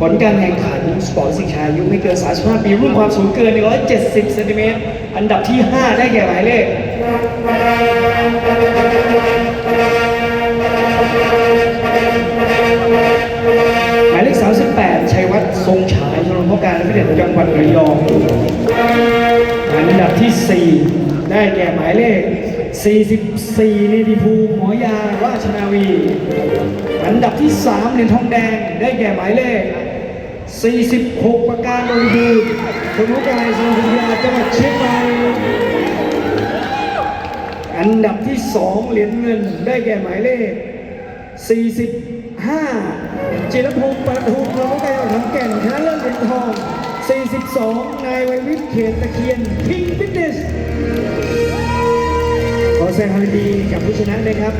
ผลการแข่งขันสปอร์ตสิงชายอายุไม่เกิน 35 ปีรุ่นความสูงเกิน 170เซนติเมตร อันดับที่ 5 ได้แก่หมายเลขหมายเลข 38 ชัยวัฒน์ทรงฉายชมรพการและพิเศษจังหวัดระยองอันดับที่ 4 ได้แก่หมายเลข 44เนติภูมิหมอยาราชนาวี อันดับที่ 3 เหรียญทองแดงได้แก่หมายเลข 46 ประการบริบูรณ์ชมรมกายสมุทรยาจังหวัดเชียงใหม่อันดับที่ 2 เหรียญเงินได้แก่หมายเลข 45จิรพงศ์ประทุมชมรมกายขอนแก่นชนะเลิศเหรียญทอง 42 นายไวยวิทย์เขตตะเคียนพิงฟิตเนสขอแสดงความยินดีกับผู้ชนะเลยครับ